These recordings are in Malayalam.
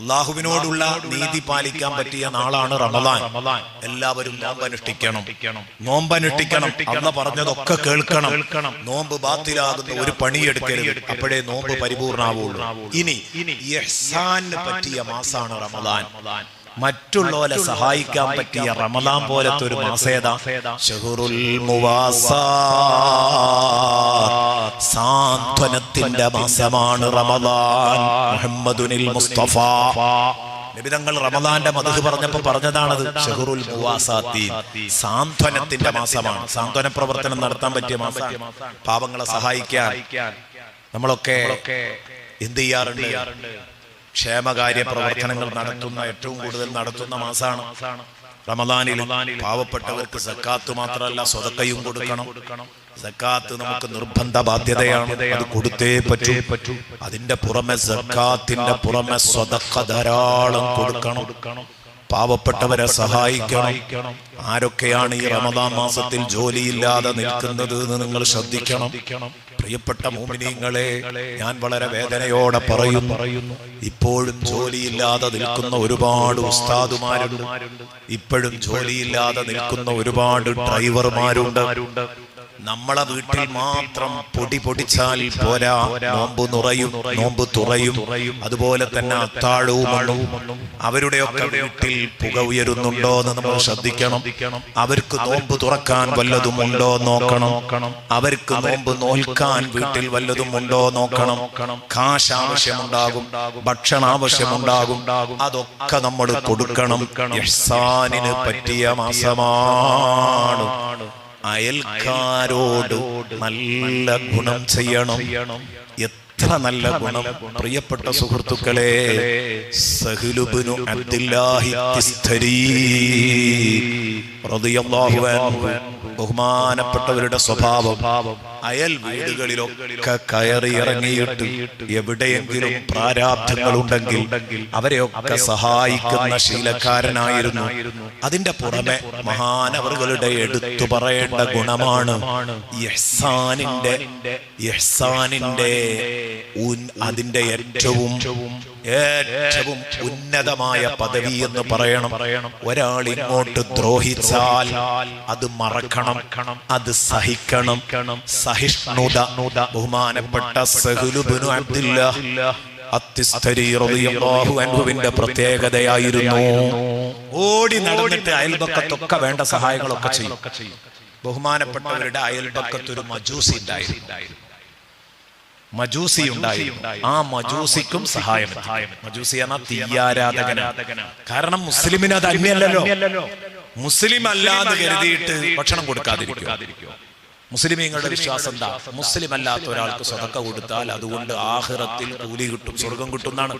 അള്ളാഹുവിനോടുള്ള നീതി പാലിക്കാൻ പറ്റിയ നാളാണ് റമദാൻ. എല്ലാവരും നോമ്പ് അനുഷ്ഠിക്കണം. നോമ്പനുഷ്ഠിക്കണം നോമ്പനുഷ്ഠിക്കണം അന്ന് പറഞ്ഞതൊക്കെ കേൾക്കണം. നോമ്പ് ബാത്തിലാകുന്ന ഒരു പണിയെടുക്കരുത്. അപ്പോഴേ നോമ്പ് പരിപൂർണാവുള്ളൂ. ഇനി പറ്റിയ മാസാണ് റമദാൻ. മറ്റുള്ളവരെ സഹായിക്കാൻ പറ്റിയ റമദാൻ പോലത്തെ ഒരു മാസേതാ. ഷഹുറുൽ മുവാസാ. സാന്ത്വനത്തിന്റെ മാസമാണ് റമദാൻ. മുഹമ്മദുനിൽ മുസ്തഫ. നിബിതങ്ങൾ റമദാന്റെ മധു പറഞ്ഞപ്പോ പറഞ്ഞതാണത്. ഷഹുറുൽ സാന്ത്വനത്തിന്റെ മാസമാണ്. സാന്ത്വന പ്രവർത്തനം നടത്താൻ പറ്റിയ മാസം പാവങ്ങളെ സഹായിക്കാൻ നമ്മളൊക്കെ എന്ത് ചെയ്യാറുണ്ട്? ക്ഷേമകാര്യ പ്രവർത്തനങ്ങൾ നടത്തുന്ന ഏറ്റവും കൂടുതൽ നടത്തുന്ന മാസമാണ് റമദാനിൽ പാവപ്പെട്ടവർക്ക് സക്കാത്ത് മാത്രമല്ല സ്വതക്കയും കൊടുക്കണം. സക്കാത്ത് നമുക്ക് നിർബന്ധ ബാധ്യതയാണ്. അത് കൊടുത്തേ പറ്റൂ. അതിന്റെ പുറമെ സക്കാത്തിന്റെ പുറമെ സ്വതക്ക ധാരാളം കൊടുക്കണം. പാവപ്പെട്ടവരെ സഹായിക്കണം. ആരൊക്കെയാണ് ഈ റമദാൻ മാസത്തിൽ ജോലിയില്ലാതെ നിൽക്കുന്നത് എന്ന് നിങ്ങൾ ശ്രദ്ധിക്കണം. പ്രിയപ്പെട്ട മോമിനിങ്ങളെ ഞാൻ വളരെ വേദനയോടെ പറയുന്നു. ഇപ്പോഴും ജോലിയില്ലാതെ നിൽക്കുന്ന ഒരുപാട് ഉസ്താദുമാരുണ്ട്. ഇപ്പോഴും ജോലിയില്ലാതെ നിൽക്കുന്ന ഒരുപാട് ഡ്രൈവർമാരുണ്ട്. നമ്മളെ വീട്ടിൽ മാത്രം പൊടി പൊടിച്ചാൽ പോരാ. നോമ്പ് നുറയും നോമ്പ് തുറയും. അതുപോലെ തന്നെ അത്താഴവും അവരുടെയൊക്കെ വീട്ടിൽ പുക ഉയരുന്നുണ്ടോ എന്ന് നമ്മൾ ശ്രദ്ധിക്കണം. അവർക്ക് നോമ്പ് തുറക്കാൻ വല്ലതും ഉണ്ടോ നോക്കണം. അവർക്ക് നോമ്പ് നോൽക്കാൻ വീട്ടിൽ വല്ലതും ഉണ്ടോ നോക്കണം. കാശ് ആവശ്യമുണ്ടാകും ഭക്ഷണ ആവശ്യമുണ്ടാകും അതൊക്കെ നമ്മൾ കൊടുക്കണം. ഇഹ്സാനിന് പറ്റിയ മാസമാണ്. അയൽക്കാരോട് നല്ല ഗുണം ചെയ്യണം. എത്ര നല്ല ഗുണം. പ്രിയപ്പെട്ട സുഹൃത്തുക്കളെ സഹലുബിനു അബ്ദുല്ലാഹി തിസ്തരി റളിയല്ലാഹു അൻഹു. ബഹുമാനപ്പെട്ടവരുടെ സ്വഭാവം. അയൽ വീടുകളിലൊക്കെ കയറി ഇറങ്ങിയിട്ട് എവിടെയെങ്കിലും പ്രാരാബ്ധങ്ങൾ ഉണ്ടെങ്കിൽ അവരെയൊക്കെ സഹായിക്കുന്ന ശീലക്കാരനായിരുന്നു. അതിന്റെ പുറമെ മഹാനവറുകളുടെ എടുത്തു പറയേണ്ട ഗുണമാണ് യഹ്സാനിന്റെ യഹ്സാനിന്റെ അതിന്റെ ഏറ്റവും ഏറ്റവും ഉന്നതമായ പദവി എന്ന് പറയണം. ഒരാൾ ഇങ്ങോട്ട് ദ്രോഹിച്ചാൽ അത് മറക്കണം. അത് സഹിക്കണം. സഹിഷ്ണുത. ബഹുമാനപ്പെട്ട സഹുലുബിനു അബ്ദുല്ല. പ്രത്യേകതയായിരുന്നു. ഓടി നടന്നിട്ട് അയൽപക്കത്തൊക്കെ വേണ്ട സഹായങ്ങളൊക്കെ ചെയ്യും. ബഹുമാനപ്പെട്ടവരുടെ അയൽപക്കത്തൊരു മജൂസി ഉണ്ടായിരുന്നു. മജൂസി ഉണ്ടായിരുന്നു. ആ മജൂസിക്കും സഹായം മജൂസി എന്ന തീയാരാധകന കാരണം മുസ്ലിമിന് അത് അന്യല്ലോ മുസ്ലിം അല്ലാതെ കരുതിയിട്ട് ഭക്ഷണം കൊടുക്കാതിരിക്കും? മുസ്ലിമീങ്ങളുടെ വിശ്വാസം എന്താ? മുസ്ലിം അല്ലാത്ത ഒരാൾക്ക് സ്വതക്ക കൊടുത്താൽ അതുകൊണ്ട് ആഹ്റത്തിൽ കൂലി കിട്ടും സ്വർഗം കിട്ടുന്നാണ്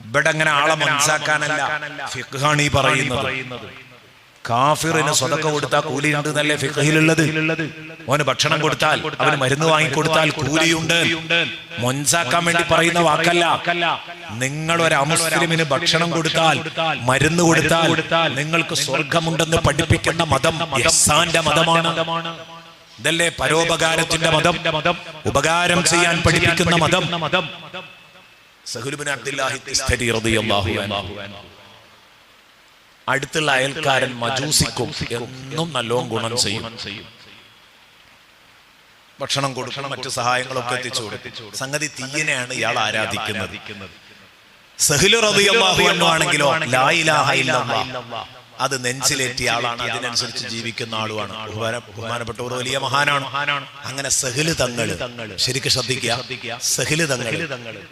ഇവിടെ അങ്ങനെ ആളെ മനസ്സാക്കാനല്ല. ഫിഖാണ് ഈ പറയുന്നത്. കാഫിറിന് സ്വതക്ക കൊടുത്താൽ കൂലി ഉണ്ട് എന്നല്ലേ ഫിഖഹിലുള്ളത് ഓന് ഭക്ഷണം കൊടുത്താൽ അവന് മരുന്ന് വാങ്ങിക്കൊടുത്താൽ കൂലിയുണ്ട്. മൊൻസാക്കാൻ വേണ്ടി പറയുന്ന വാക്കല്ല. നിങ്ങൾ ഒരു അമുസ്ലിമിന് ഭക്ഷണം കൊടുത്താൽ മരുന്ന് കൊടുത്താൽ നിങ്ങൾക്ക് സ്വർഗമുണ്ടെന്ന് പഠിപ്പിക്കുന്ന മതം ഇഹ്സാന്റെ മതമാണ്. ഇതല്ലേ പരോപകാരത്തിന്റെ മതം? ഉപകാരം ചെയ്യാൻ പഠിപ്പിക്കുന്ന മതം. സഹുലുബിൻ അബ്ദുല്ലാഹി തിസ്തരി റളിയല്ലാഹു അൻഹു. അടുത്തുള്ള അയൽക്കാരൻ മജൂസിക്കും എന്നും നല്ലോണം ഗുണം ചെയ്യും. ഭക്ഷണം കൊടുക്കണം മറ്റു സഹായങ്ങളൊക്കെ എത്തിച്ചു കൊടുക്കും. സംഗതി തീയനെയാണ് ഇയാൾ ആരാധിക്കുന്നത്. ആണെങ്കിലോ അത് നെഞ്ചിലേറ്റിയ ആളാണ്. അതിനനുസരിച്ച് ജീവിക്കുന്ന ആളുമാണ്. ബഹുമാന- ബഹുമാനപ്പെട്ടവർ വലിയ മഹാനാണ്. അങ്ങനെ സഹിൽ തങ്ങൾ ശരിക്കും ശ്രദ്ധിക്കുക. സഹിൽ തങ്ങൾ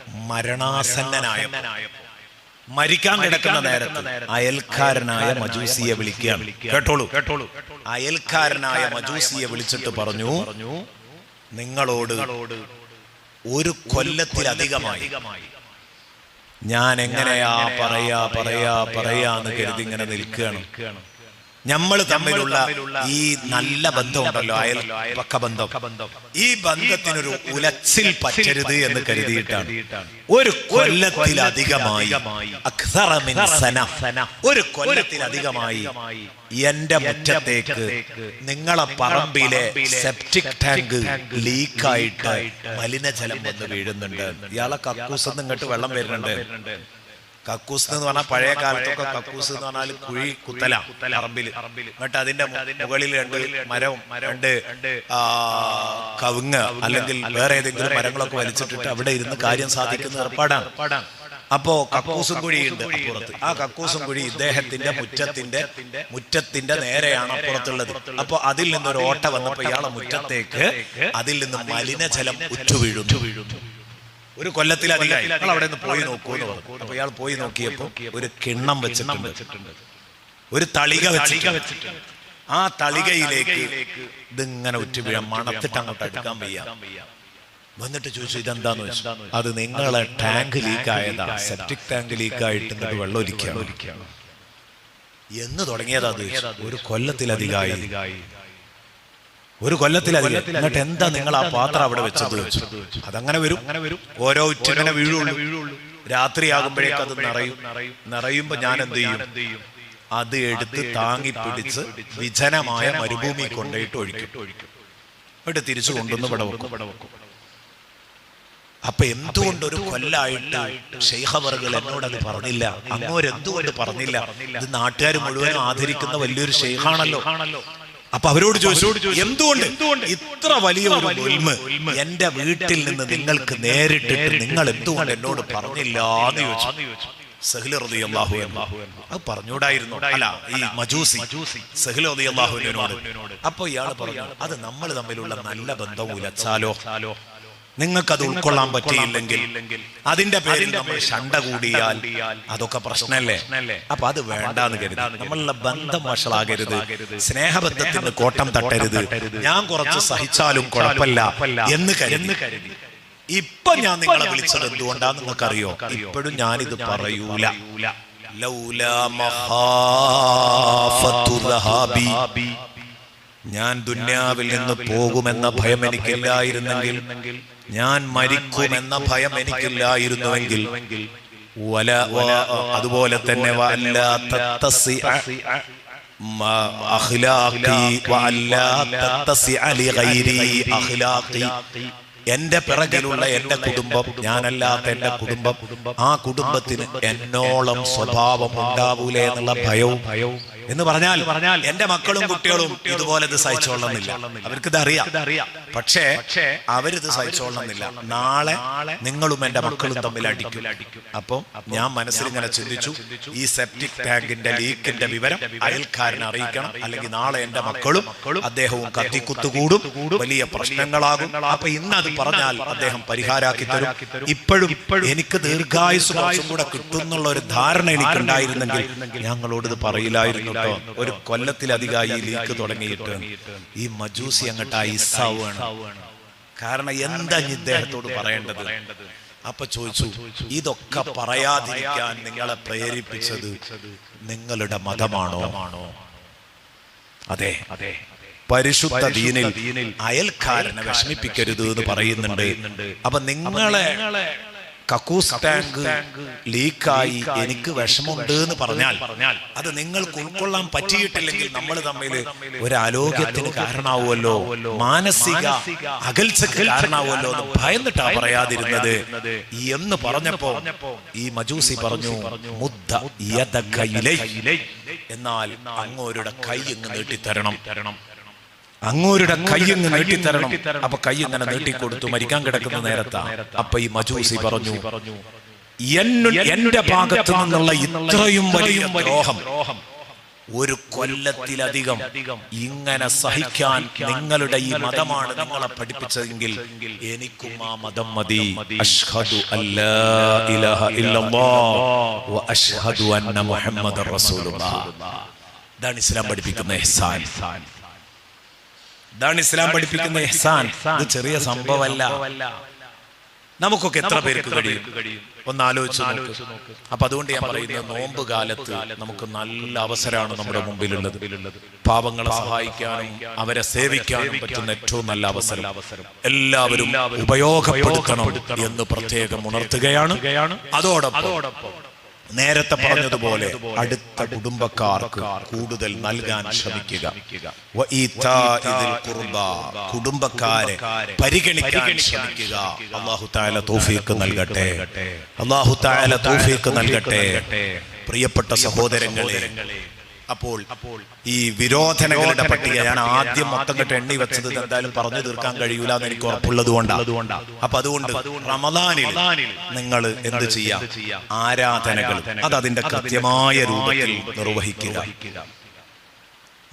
മരണാസന്നനായ മരിക്കാൻ കിടക്കുന്ന നേരത്ത് അയൽക്കാരനായ മജൂസിയെ വിളിക്കുകയാണ്. കേട്ടോളൂ. കേട്ടോളൂ. അയൽക്കാരനായ മജൂസിയെ വിളിച്ചിട്ട് പറഞ്ഞു നിങ്ങളോട് ഒരു കൊല്ലത്തിലധികമായി ഞാൻ എങ്ങനെയാ പറയാ പറയാ പറയാന്ന് കരുതി ഇങ്ങനെ നിൽക്കുകയാണ്. നമ്മൾ തമ്മിലുള്ള ഈ നല്ല ബന്ധമുണ്ടല്ലോ അയൽ പക്ക ബന്ധം ഈ ബന്ധത്തിനൊരു ഉലച്ചിൽ പറ്റരുത് എന്ന് കരുതിയിട്ടാണ്. ഒരു കൊല്ലത്തിലധികമായി. ഒരു കൊല്ലത്തിലധികമായി എന്റെ മുറ്റത്തേക്ക് നിങ്ങളെ പറമ്പിലെ സെപ്റ്റിക് ടാങ്ക് ലീക്കായിട്ട് മലിനജലം വന്ന് വീഴുന്നുണ്ട്. ഇയാളെ കക്കൂസ് ഇങ്ങോട്ട് വെള്ളം വരുന്നുണ്ട്. കക്കൂസ് എന്ന് പറഞ്ഞാൽ പഴയ കാലത്തൊക്കെ കക്കൂസ് എന്ന് പറഞ്ഞാൽ കുഴി കുത്തല പറമ്പിൽ എന്നിട്ട് അതിന്റെ മുകളിൽ രണ്ട് മരവും രണ്ട് കവുങ്ങ് അല്ലെങ്കിൽ വേറെ ഏതെങ്കിലും മരങ്ങളൊക്കെ വലിച്ചിട്ടിട്ട് അവിടെ ഇരുന്ന് കാര്യം സാധിക്കുന്ന ഏർപ്പാടാണ്. അപ്പോ കക്കൂസും കുഴിയുണ്ട് അപ്പുറത്ത്. ആ കക്കൂസും കുഴി ഇദ്ദേഹത്തിന്റെ മുറ്റത്തിന്റെ മുറ്റത്തിന്റെ നേരെയാണ് അപ്പുറത്തുള്ളത്. അപ്പോ അതിൽ നിന്നൊരു ഓട്ട വന്നപ്പോ ഇയാളെ മുറ്റത്തേക്ക് അതിൽ നിന്ന് മലിനജലം ഉറ്റു വീഴുന്നു ഒരു കൊല്ലത്തിലധികം ഞങ്ങൾ അവിടെ നിന്ന് പോയി നോക്കൂ എന്ന് പറഞ്ഞു. അപ്പൊ ഇയാൾ പോയി നോക്കിയപ്പോ ഒരു കിണ്ണം വെച്ചിട്ടുണ്ട്. ഒരു തളിക വെച്ചിട്ട് ആ തളികയിലേക്ക് ഇതിങ്ങനെ ഉറ്റു വീഴാൻ മണത്തിട്ട് അങ്ങോട്ട് എടുക്കാൻ വയ്യ. വന്നിട്ട് ചോദിച്ചു ഇതെന്താന്ന് വെച്ചാൽ അത് നിങ്ങളെ ടാങ്ക് ലീക്ക് ആയതാ സെപ്റ്റിക് ടാങ്ക് ലീക്ക് ആയിട്ട് വെള്ളം ഒലിക്കുകയാണ്. എന്ന് തുടങ്ങിയതാ ഒരു കൊല്ലത്തിലധികമായി. ഒരു കൊല്ലത്തിലധികം. എന്നിട്ട് എന്താ നിങ്ങൾ ആ പാത്രം അവിടെ വെച്ചത് വെച്ചു? അതങ്ങനെ വരും. ഓരോ ഉച്ചങ്ങനെ വീഴുള്ളൂ. രാത്രിയാകുമ്പോഴേക്ക് അത് നിറയും. നിറയുമ്പോ ഞാൻ എന്ത് ചെയ്യും? അത് എടുത്ത് താങ്ങി പിടിച്ച് വിജനമായ മരുഭൂമി കൊണ്ടുപോയിട്ട് ഒഴിക്കും. എന്നിട്ട് തിരിച്ചു കൊണ്ടുവന്ന് ഇവിടെ വെക്കും അപ്പൊ എന്തുകൊണ്ട് ഒരു കൊല്ലായിട്ട് ഷെയ്ഖവറുകൾ എന്നോട് അത് പറഞ്ഞില്ല. അങ്ങോരെന്തുകൊണ്ട് പറഞ്ഞില്ല? ഇത് നാട്ടുകാർ മുഴുവനും ആദരിക്കുന്ന വലിയൊരു ഷെയ്ഖാണല്ലോ. അപ്പൊ അവരോട് ചോദിച്ചു എന്തുകൊണ്ട് ഇത്ര വലിയ ഒരു ഉൽമ് എന്റെ വീട്ടിൽ നിന്ന് നിങ്ങൾക്ക് നേരിട്ടിട്ട് നിങ്ങൾ എന്തുകൊണ്ട് എന്നോട് പറഞ്ഞില്ല എന്ന് ചോദിച്ചു. അത് പറഞ്ഞൂടായിരുന്നു അല്ല ഈ മജൂസി. അപ്പൊ ഇയാൾ പറഞ്ഞു അത് നമ്മൾ തമ്മിലുള്ള നല്ല ബന്ധവും നിങ്ങൾക്കത് ഉൾക്കൊള്ളാൻ പറ്റിയില്ലെങ്കിൽ അതിന്റെ പേരിൽ നമ്മൾ ശണ്ട കൂടിയാൽ അതൊക്കെ പ്രശ്നമല്ലേ? അപ്പൊ അത് വേണ്ടാന്ന് കരുതി. നമ്മളുടെ ബന്ധം വഷളാകരുത്. സ്നേഹബന്ധത്തിന് കോട്ടം തട്ടരുത്. ഞാൻ കുറച്ച് സഹിച്ചാലും കുഴപ്പമില്ല എന്ന് കരുതി. ഇപ്പൊ ഞാൻ നിങ്ങളെ വിളിച്ചത് എന്തുകൊണ്ടാന്ന് നിങ്ങൾക്കറിയോ? ഇപ്പോഴും ഞാനിത് പറയൂല. ലൗല മഹാ ഞാൻ ദുന്യാവിൽ നിന്ന് പോകുമെന്ന ഭയം എനിക്കില്ലായിരുന്നെങ്കിൽ ഞാൻ മരിക്കുമെന്ന ഭയം എനിക്കില്ലായിരുന്നുവെങ്കിൽ വല അതുപോലെ തന്നെ എന്റെ പിറകിലുള്ള എന്റെ കുടുംബം ഞാനല്ലാത്ത എന്റെ കുടുംബം ആ കുടുംബത്തിന് എന്നോളം സ്വഭാവം ഉണ്ടാവൂലേ എന്നുള്ള ഭയവും ഭയവും എന്ന് പറഞ്ഞാൽ പറഞ്ഞാൽ എന്റെ മക്കളും കുട്ടികളും ഇതുപോലെ ഇത് സഹിച്ചോളണമെന്നില്ല. ഇത് അറിയാം. പക്ഷേ അവരിത് സഹിച്ചോളണമെന്നില്ല. നാളെ നിങ്ങളും എന്റെ മക്കളും തമ്മിൽ അടിക്കും. അപ്പം ഞാൻ മനസ്സിൽ ഇങ്ങനെ ചിന്തിച്ചു. ഈ സെപ്റ്റിക് ടാങ്കിന്റെ ലീക്കിന്റെ വിവരം അയൽക്കാരനെ അറിയിക്കണം. അല്ലെങ്കിൽ നാളെ എന്റെ മക്കളും അദ്ദേഹവും കത്തിക്കുത്തുകൂടും. വലിയ പ്രശ്നങ്ങളാകും. അപ്പൊ ഇന്ന് അത് പറഞ്ഞാൽ അദ്ദേഹം പരിഹാരാക്കി തരും. ഇപ്പോഴും എനിക്ക് ദീർഘായുസ് കൂടെ കൂടെ കിട്ടുന്നുള്ള ഒരു ധാരണ എനിക്കുണ്ടായിരുന്നെങ്കിൽ ഞങ്ങളോട് ഇത് പറയില്ലായിരുന്നു. കേട്ടോ ഒരു കൊല്ലത്തിലധികമായി ലീക്ക് തുടങ്ങിയിട്ട് ഈ മജൂസി അങ്ങോട്ട് ഐസാവാണ് കാരണം എന്താ ഇദ്ദേഹത്തോട് പറയേണ്ടത്? അപ്പൊ ചോദിച്ചു ഇതൊക്കെ പറയാതിരിക്കാൻ നിങ്ങളെ പ്രേരിപ്പിച്ചത് നിങ്ങളുടെ മതമാണോ? അതെ. അതെ. പരിശുദ്ധ ദീനിൽ അയൽക്കാരനെ വിഷമിപ്പിക്കരുത് എന്ന് പറയുന്നുണ്ട്. അപ്പൊ നിങ്ങളെ കക്കൂസ് ടാങ്ക് ലീക്കായി എനിക്ക് വിഷമമുണ്ട് എന്ന് പറഞ്ഞാൽ അത് നിങ്ങൾക്ക് ഉൾക്കൊള്ളാൻ പറ്റിയിട്ടില്ലെങ്കിൽ നമ്മൾ തമ്മിൽ ഒരു ആരോഗ്യത്തിന് കാരണമാവുമല്ലോ. മാനസിക അകൽച്ചക്ക് കാരണമാവുമല്ലോ എന്ന് ഭയന്നിട്ടാ പറയാതിരുന്നത്. എന്ന് പറഞ്ഞപ്പോ ഈ മജൂസി പറഞ്ഞു മുദ്ദ. എന്നാൽ അങ്ങോരുടെ കൈ ഇങ്ങ് നീട്ടിത്തരണം. അങ്ങോരുടെ കൈ ഇങ്ങ് നീട്ടിത്തരണം. അപ്പൊ കൈ ഇങ്ങനെ നീട്ടിക്കൊടുത്തു. മരിക്കാൻ കിടക്കുന്ന നേരത്താ. അപ്പൊ ഈ മജൂസി പറഞ്ഞു എന്റെ ഭാഗത്ത് നിന്നുള്ള ഇത്രയും വലിയ ദ്രോഹം. ഒരു കൊല്ലത്തിലധികം ഇങ്ങനെ സഹിക്കാൻ നിങ്ങളുടെ ഈ മതമാണ് നിങ്ങളെ പഠിപ്പിച്ചതെങ്കിൽ എനിക്കും ആ മതം മതി അഷ്ഹദു അഷ്ഹദു അന്ന മുഹമ്മദ് ഇതാണ് ഇസ്ലാം പഠിപ്പിക്കുന്ന ഇതാണ് ഇസ്ലാം പഠിപ്പിക്കുന്ന എഹ്സാൻ. ഇത് ചെറിയ സംഭവമല്ല. നമുക്കൊക്കെ എത്ര പേർക്ക് കഴിയും? ഒന്ന് ആലോചിച്ച് നോക്ക്. അപ്പൊ അതുകൊണ്ട് ഞാൻ പറയുന്നത് നോമ്പ് കാലത്ത് നമുക്ക് നല്ല അവസരമാണ് നമ്മുടെ മുമ്പിലുള്ളത്. പാവങ്ങളെ സഹായിക്കാനും അവരെ സേവിക്കാനും പറ്റുന്ന ഏറ്റവും നല്ല അവസരം. എല്ലാവരും ഉപയോഗപ്പെടുത്തണം എന്ന് പ്രത്യേകം ഉണർത്തുകയാണ്. അതോടൊപ്പം നേരത്തെ പറഞ്ഞതുപോലെ അടുത്ത കുടുംബക്കാർക്ക് കൂടുതൽ നൽകാൻ ശ്രമിക്കുക. കുടുംബക്കാരെ പരിഗണിക്കാൻ ശ്രമിക്കുക. അള്ളാഹു താല തോഫീക്ക് നൽകട്ടെ. അള്ളാഹു താല തോഫീക്ക് നൽകട്ടെ. പ്രിയപ്പെട്ട സഹോദരങ്ങളെ അപ്പോൾ ഈ വിരോധനങ്ങളുടെ പട്ടിക ഞാൻ ആദ്യം മൊത്തം കെട്ട് എണ്ണി വെച്ചത് എന്തായാലും പറഞ്ഞു തീർക്കാൻ കഴിയൂല എന്ന് എനിക്ക് ഉറപ്പുള്ളത് കൊണ്ടാണ് അപ്പൊ അതുകൊണ്ട് റമദാനിൽ നിങ്ങൾ എന്ത് ചെയ്യാം? ആരാധനകൾ. അത് അതിന്റെ കൃത്യമായ രൂപത്തിൽ നിർവഹിക്കുക.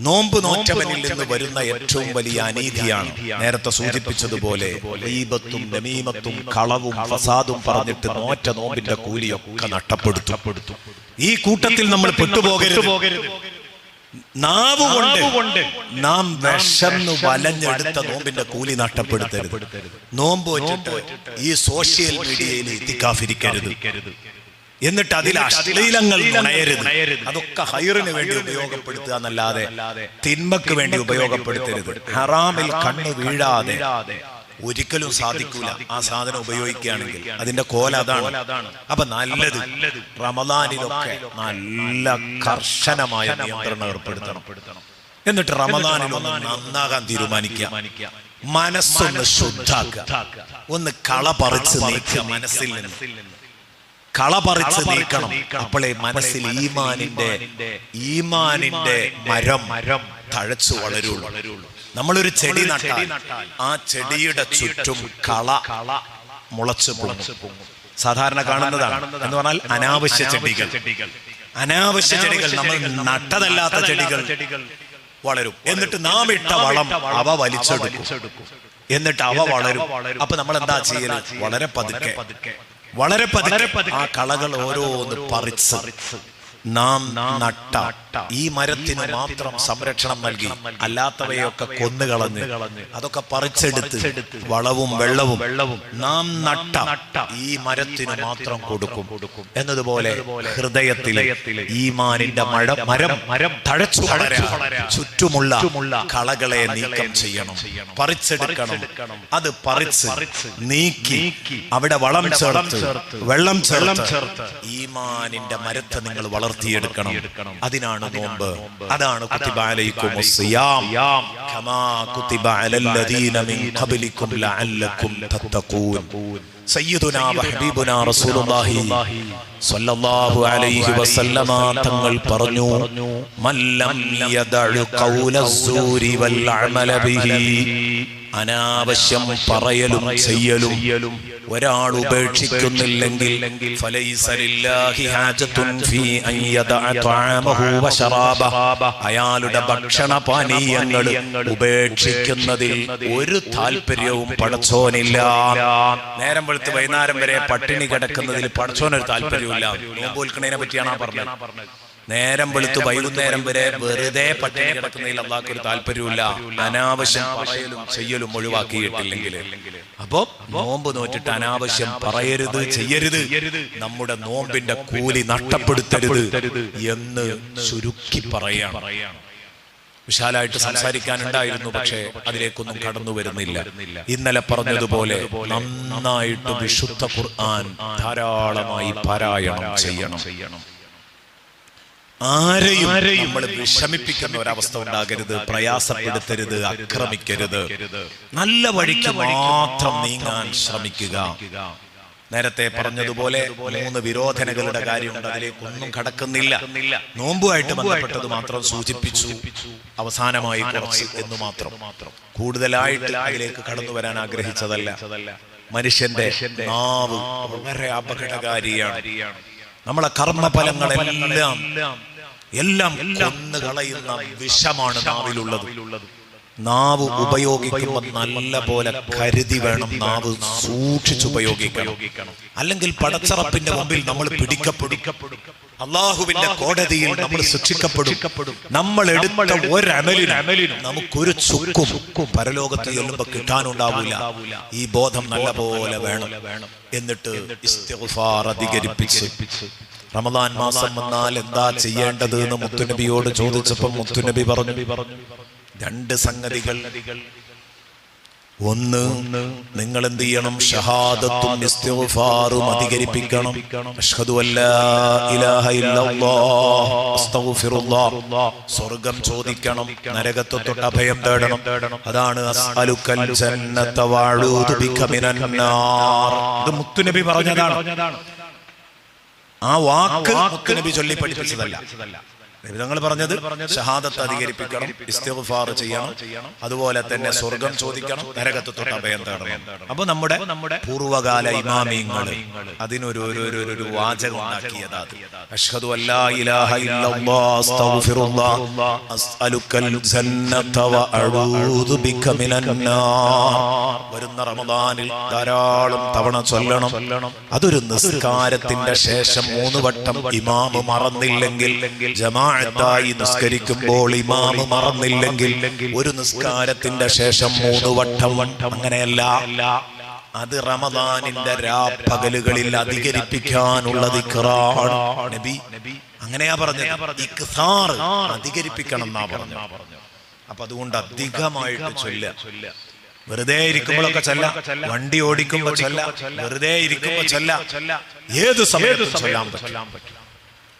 നോമ്പ് നോറ്റവനിൽ നിന്ന് വരുന്ന ഏറ്റവും വലിയ അനീതിയാണ്. നേരത്തെ സൂചിപ്പിച്ചതുപോലെ റീബത്തും നമീമത്തും കളവും ഫസാദും പറഞ്ഞിട്ട് നോറ്റ നോമ്പിന്റെ കൂലിയൊക്കെ നഷ്ടപ്പെടുത്തും. ഈ കൂട്ടത്തിൽ നമ്മൾ പെട്ടുപോകരുത്. നാവ് കൊണ്ട് നാം വിഷന്ന് വലഞ്ഞെടുത്ത നോമ്പിന്റെ കൂലി നഷ്ടപ്പെടുത്തരുത്. നോമ്പ് ഈ സോഷ്യൽ മീഡിയയിൽ എത്തിക്കാഫിരിക്കരുത് എന്നിട്ട് അതിൽ അശ്ലീലങ്ങൾ നുണയരുത്. അതൊക്കെ ഹൈറിന് വേണ്ടി ഉപയോഗപ്പെടുത്തുക എന്നല്ലാതെ തിന്മക്ക് വേണ്ടി ഉപയോഗപ്പെടുത്തരുത്. ഹറാമിൽ കണ്ണ് വീഴാതെ ഒരിക്കലും സാധിക്കൂല. ആ സാധനം ഉപയോഗിക്കുകയാണെങ്കിൽ അതിന്റെ കോല അതാണ്. അപ്പൊ നല്ലത് റമദാനിലൊക്കെ നല്ല കർശനമായ നിയന്ത്രണം ഏർപ്പെടുത്തണം. എന്നിട്ട് റമദാനിൽ ഒന്ന് നന്നാകാൻ തീരുമാനിക്കുക. മനസ്സൊന്ന് ശുദ്ധാക്കുക. ഒന്ന് കള പറിച്ച് നീക്കുക മനസ്സിൽ നിന്ന്. കള പറിച്ച് നീക്കണം. അപ്പോളെ മനസ്സിൽ ഈമാനിന്റെ ഈമാനിന്റെ മരം മരം തഴച്ചു വളരുള്ളൂ. നമ്മളൊരു ചെടി നട്ടാൽ ആ ചെടിയുടെ ചുറ്റും കള മുളച്ചു പൊങ്ങും. സാധാരണ കാണുന്നതാണ്. എന്ന് പറഞ്ഞാൽ അനാവശ്യ ചെടികൾ. അനാവശ്യ ചെടികൾ നമ്മൾ നട്ടതല്ലാത്ത ചെടികൾ വളരും. എന്നിട്ട് നാം ഇട്ട വളം അവ വലിച്ചെടുക്കും. എന്നിട്ട് അവ വളരും. അപ്പൊ നമ്മൾ എന്താ ചെയ്യുന്നത് വളരെ പതുക്കെ. വളരെ പതുക്കെ ആ കളകൾ ഓരോന്ന് പറിച്ച്. നാം നട്ട. ഈ മരത്തിന് മാത്രം സംരക്ഷണം നൽകി. അല്ലാത്തവയൊക്കെ കൊന്നുകളഞ്ഞ്. അതൊക്കെ പറിച്ചെടുത്ത് വളവും വെള്ളവും നാം നട്ട. ഈ മരത്തിന് മാത്രം കൊടുക്കും. എന്നതുപോലെ ഹൃദയത്തിലെ മാനിന്റെ മഴ മരം മരം തഴച്ചു ചുറ്റുമുള്ള കളകളെ നീക്കം ചെയ്യണം. പറിച്ചെടുക്കണം. അത് പറിച്ച് നീക്കി. അവിടെ വളം ചേർത്ത്. വെള്ളം ചേർത്ത്. ഈ മാനിന്റെ മരത്തെ നിങ്ങൾ വളർത്തിയെടുക്കണം. അതിനാണ് നോമ്പ്. അതാണ് തങ്ങൾ പറഞ്ഞു അനാവശ്യം പറയലും ചെയ്യലും. ഒരാൾ ഉപേക്ഷിക്കുന്നില്ലെങ്കിൽ അയാളുടെ ഭക്ഷണ പാനീയങ്ങൾ ഉപേക്ഷിക്കുന്നതിൽ ഒരു താല്പര്യവും പടച്ചോനില്ല. നേരം വെളുത്ത് വൈകുന്നേരം വരെ പട്ടിണി കിടക്കുന്നതിൽ പടച്ചോനൊരു താല്പര്യമില്ല നോമ്പോൽക്കണതിനെ പറ്റിയാണ് ആ പറഞ്ഞത്. നേരം വെളുത്ത് വൈകുന്നേരം വരെ വെറുതെ പട്ടിണി കിടക്കുന്നതിൽ അള്ളാഹ്ക്ക് ഒരു താല്പര്യമില്ല അനാവശ്യം പറയലും ചെയ്യലും ഒഴിവാക്കിയിട്ടില്ലെങ്കിൽ അപ്പോ നോമ്പ് നോറ്റിട്ട് അനാവശ്യം പറയരുത് ചെയ്യരുത്. നമ്മുടെ നോമ്പിന്റെ കൂലി നഷ്ടപ്പെടുത്തരുത് എന്ന് ചുരുക്കി പറയാം വിശാലായിട്ട് സംസാരിക്കാനുണ്ടായിരുന്നു പക്ഷേ അതിലേക്കൊന്നും കടന്നു വരുന്നില്ല. ഇന്നലെ പറഞ്ഞതുപോലെ നന്നായിട്ട് വിശുദ്ധ ഖുർആൻ ധാരാളമായി പാരായണം ചെയ്യണം. ആരെയും നമ്മൾ വിഷമിപ്പിക്കുന്ന ഒരവസ്ഥ ഉണ്ടാകരുത് പ്രയാസപ്പെടുത്തരുത് ആക്രമിക്കരുത് നല്ല വഴിക്ക് മാത്രം നീങ്ങാൻ ശ്രമിക്കുക. നേരത്തെ പറഞ്ഞതുപോലെ മൂന്ന് വിരോധനകളുടെ കാര്യമുണ്ട് അതിലേക്കൊന്നും കടക്കുന്നില്ല. നോമ്പുമായിട്ട് ബന്ധപ്പെട്ടത് മാത്രം സൂചിപ്പിച്ചു. അവസാനമായി കുറച്ച് എന്ന് മാത്രം. കൂടുതലായിട്ട് അതിലേക്ക് കടന്നു വരാൻ ആഗ്രഹിച്ചതല്ല. മനുഷ്യന്റെ നാവ് വളരെ അപകടകാരിയാണ്. നമ്മളെ കർമ്മഫലങ്ങളെല്ലാം എല്ലാം കൊന്നു കളയുന്ന വിഷമാണ് നാവിലുള്ളത്. നാവ് ഉപയോഗിക്കുമ്പോൾ നല്ല പോലെ കരുതി വേണം നാവ് സൂക്ഷിച്ചു ഉപയോഗിക്കണം. അല്ലെങ്കിൽ പടച്ചറപ്പിന്റെ മുമ്പിൽ നമ്മൾ പിടിക്കപ്പെടും. അള്ളാഹുവിന്റെ കോടതിയിൽ നമ്മൾ ശിക്ഷിക്കപ്പെടും നമ്മൾ എടുത്ത ഒരമലിനും നമുക്കൊരു ചുക്കും പരലോകത്ത് ചെല്ലുമ്പോ കിട്ടാനുണ്ടാവില്ല. ഈ ബോധം നല്ല പോലെ വേണം. എന്നിട്ട് അധികരിപ്പിച്ച് റമദാൻ മാസം വന്നാൽ എന്താ ചെയ്യേണ്ടത് എന്ന് മുത്തുനബിയോട് ചോദിച്ചപ്പോൾ മുത്തുനബി പറഞ്ഞു രണ്ട് സംഗതികൾ. ഒന്ന് നിങ്ങൾ എന്ത് ചെയ്യണം? ഷഹാദത്തും ഇസ്തിഗ്ഫാറും അധികരിപ്പിക്കണം. അഷ്ഹദു ഇല്ലല്ലാഹ്. അസ്തഗ്ഫിറുല്ലാഹ് സ്വർഗം ചോദിക്കണം. നരകത്തെ തൊട്ട് അഭയം തേടണം. അതാണ് അസ്അലുക്കൽ ജന്നത വഅഊദു ബിക മിനന്നാർ നാർ. ഇത് മുത്തുനബി പറഞ്ഞതാണ്. ആ വാക്ക് നബി ചൊല്ലി പഠിപ്പിച്ചതല്ല. ഞങ്ങൾ പറഞ്ഞത് ഷഹാദത്ത് അധികരിപ്പിക്കണം ഇസ്തിഗ്ഫാർ ചെയ്യണം. അതുപോലെ തന്നെ സ്വർഗം ചോദിക്കണം നരകത്ത് തൊട്ട് അഭയം തേടണം. അപ്പൊ നമ്മുടെ നമ്മുടെ പൂർവകാല ഇമാമിയങ്ങൾ അതിനൊരു ഒരു വാചകം ഉണ്ടാക്കിയതാ അത്. അഷ്ഹദു അല്ലാ ഇലാഹ ഇല്ലല്ലാഹ് അസ്തഗ്ഫിറുല്ലാഹ് അസ്അലുക്കൽ ജന്നത വഅഊദു ബിക മിനൻ നാർ വരുന്ന റമദാനിൽ ധാരാളം തവണ ചൊല്ലണം. അതൊരു നിസ്കാരത്തിന്റെ ശേഷം മൂന്ന് വട്ടം ഇമാമ് മറന്നില്ലെങ്കിൽ ജമാഅത്തായി നിസ്കരിക്കുമ്പോൾ ഇമാമ് മറന്നില്ലെങ്കിൽ ഒരു നിസ്കാരത്തിന്റെ ശേഷം മൂന്ന് വട്ടം വട്ടം അങ്ങനെയല്ല. അത് റമദാനിന്റെ രാപ്പകലുകളിൽ അധികരിപ്പിക്കാനുള്ള നബി അങ്ങനെയാ പറഞ്ഞത്. ഇക്സാർ അധികരിപ്പിക്കണം എന്നാ പറഞ്ഞു അപ്പൊ അതുകൊണ്ട് അധികമായിട്ട് ചൊല്ല വെറുതെ ഇരിക്കുമ്പോഴൊക്കെ ചൊല്ല. വണ്ടി ഓടിക്കുമ്പോ ചൊല്ല. വെറുതെ ഇരിക്കുമ്പോ ചൊല്ല. ഏത് സമയത്തും ചൊല്ലാൻ പറ്റും.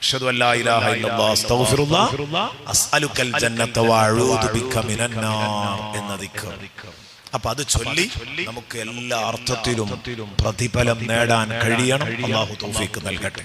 ഇല്ലല്ലാഹ് അസ്തഗ്ഫിറുല്ലാഹ് അസ്അലുക്കൽ ജന്നത വഅഊദു ബിക മിനന്നാർ നാർ എന്ന ദിക്ർ. അപ്പൊ അത് ചൊല്ലി നമുക്ക് എല്ലാ അർത്ഥത്തിലും പ്രതിഫലം നേടാൻ കഴിയണം. അള്ളാഹു തൗഫീക്ക് നൽകട്ടെ.